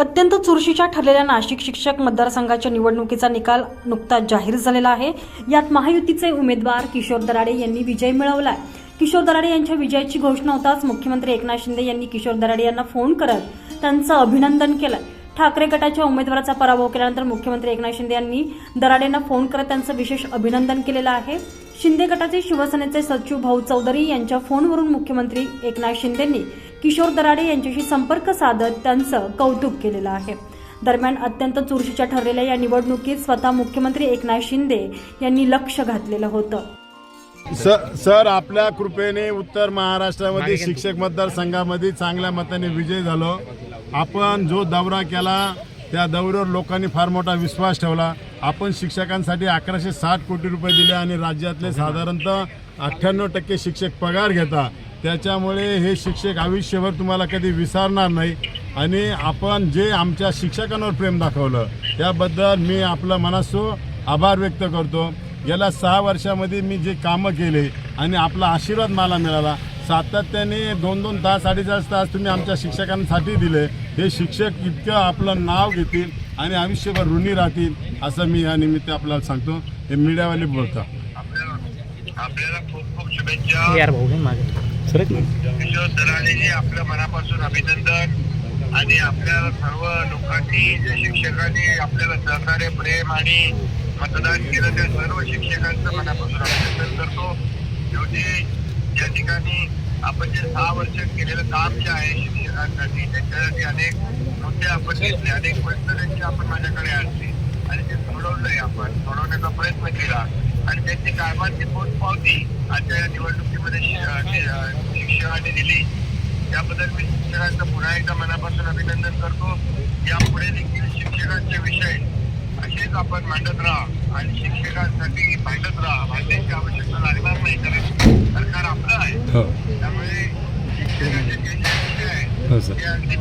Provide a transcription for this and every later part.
अत्यंत चुरशीच्या ठरलेल्या नाशिक शिक्षक मतदारसंघाच्या निवडणुकीचा निकाल नुकताच जाहीर झालेला आहे. यात महायुतीचे उमेदवार किशोर दराडे यांनी विजय मिळवला किशोर दराडे यांच्या विजयाची घोषणा होताच मुख्यमंत्री एकनाथ शिंदे यांनी किशोर दराडे यांना फोन करत त्यांचं अभिनंदन केलं ठाकरे गटाच्या उमेदवाराचा पराभव केल्यानंतर मुख्यमंत्री एकनाथ शिंदे यांनी दराडेंना फोन करत त्यांचं विशेष अभिनंदन केलेलं आहे. शिंदे गटाचे शिवसेनेचे सचिव भाऊ चौधरी यांच्या फोनवरून मुख्यमंत्री एकनाथ शिंदेंनी किशोर दराडे यांच्याशी संपर्क साधत त्यांचं कौतुक केलेलं आहे. दरम्यान अत्यंत चुरशीच्या ठरलेल्या या निवडणुकीत स्वतः मुख्यमंत्री एकनाथ शिंदे यांनी लक्ष घातलेलं होतं. सर सर आपल्या कृपेने उत्तर महाराष्ट्रामध्ये शिक्षक मतदारसंघामध्ये चांगल्या मताने विजय झालो. आपण जो दौरा केला त्या दौऱ्यावर लोकांनी फार मोठा विश्वास ठेवला. आपण शिक्षकांसाठी अकराशे साठ कोटी रुपये दिले आणि राज्यातले साधारणतः अठ्ठ्याण्णव टक्के शिक्षक पगार घेता. त्याच्यामुळे हे शिक्षक आयुष्यभर तुम्हाला कधी विसरणार नाही. आणि आपण जे आमच्या शिक्षकांवर प्रेम दाखवलं त्याबद्दल मी आपलं मनासो आभार व्यक्त करतो. गेल्या सहा वर्षामध्ये मी जे कामं केले आणि आपला आशीर्वाद मला मिळाला सातत्याने दोन दोन तास अडीच तास तुम्ही आमच्या शिक्षकांसाठी दिले. हे शिक्षक इतकं आपलं नाव घेतील आणि आयुष्यभर ऋणी राहतील असं मी या निमित्त आपल्याला सांगतो. हे मीडियावाले बोलतात. आपल्याला खूप खूप शुभेच्छा यार ना किशोर दराडेजी आपल्या मनापासून अभिनंदन आणि आपल्या सर्व लोकांनी जे शिक्षकांनी आपल्याला सहकार्य प्रेम आणि मतदान केलं त्या सर्व शिक्षकांचं मनापासून अभिनंदन करतो. शेवटी या ठिकाणी आपण जे सहा वर्ष केलेलं काम जे आहे शिक्षकांसाठी त्यांच्यासाठी अनेक मुद्दे आपण घेतले अनेक प्रश्न त्यांचे आपण माझ्याकडे आणले. आणि ते सोडवलंय आपण सोडवण्याचा प्रयत्न केला. आणि त्यांची कामाची पोचपावती आजच्या या निवडणुकीमध्ये शिक्षकांनी दिली. त्याबद्दल मी शिक्षकांचं पुन्हा एकदा मनापासून अभिनंदन करतो. यापुढे देखील शिक्षकांचे विषय असेच आपण मांडत राहा आणि शिक्षकांसाठी भांडत राहा. भांडण्याची आवश्यकता लागणार नाही कारण सरकार आपलं आहे. त्यामुळे शिक्षकांचे जे विषय आहेत ते अगदी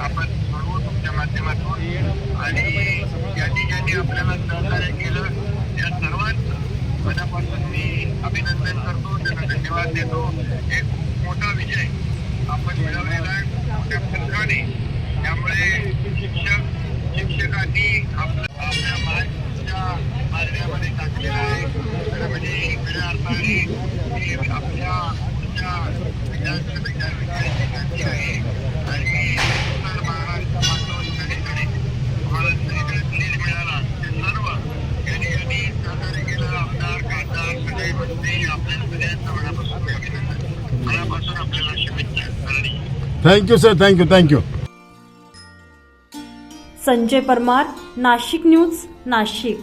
आपण सोडवू तुमच्या माध्यमातून. आणि ज्यांनी ज्यांनी आपल्याला सहकार्य केलं त्या सर्वांचं मनापासून मी अभिनंदन करतो. त्यांना धन्यवाद देतो. एक खूप मोठा विजय आपण मिळवलेला आहे मोठ्या फरकाने त्यामुळे शिक्षक शिक्षकांनी आपलं आपल्या मार्गच्या मार्गामध्ये टाकलेलं आहे खरं म्हणजे खऱ्या अर्थाने ही आपल्या पुढच्या विधानसभेच्या विजयाची संधी आहे आणि उत्तर महाराष्ट्र मागच्या सगळीकडे तुम्हाला सगळीकडे लीड मिळाला ते सर्व यांनी यांनी सहकार्य केलं आमदार खासदार सगळे मंत्री आपल्या सगळ्यांचं मनापासून मी अभिनंदन मनापासून आपल्याला शुभेच्छा करणे thank you sir thank you thank you Sanjay Parmar Nashik news Nashik.